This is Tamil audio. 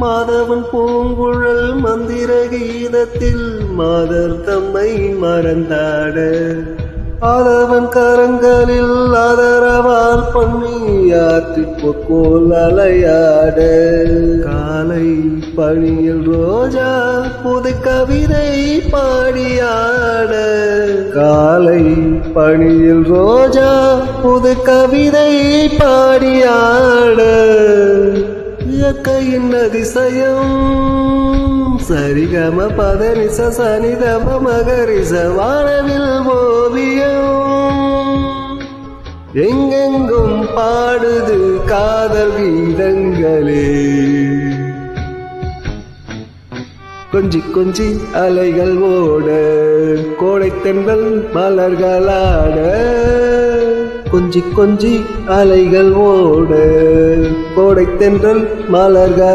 மாதவன் பூங்குழல் மந்திர கீதத்தில் மாதர் தம்மை மறந்தாட. ஆதவன் கரங்களில் ஆதரவால் பண்ணி ஆற்றிப்போல் அலையாட. காலை பணியில் ரோஜா புது கவிதை பாடியாட. காலை பணியில் ரோஜா புது கவிதை பாடியாட. இயற்கையின் அதிசயம். சரிகம பதனிச சனிதம மகரிச வானவில் ஓவியம் எங்கெங்கும் பாடுது காதல் கீதங்களே கொஞ்சி கொஞ்சி அலைகள் ஓட கோடைத்தென்றல் மலர்களாட. கொஞ்சி கொஞ்சி அலைகள் ஓட. கோடைத்தென்றல் மலர்கள்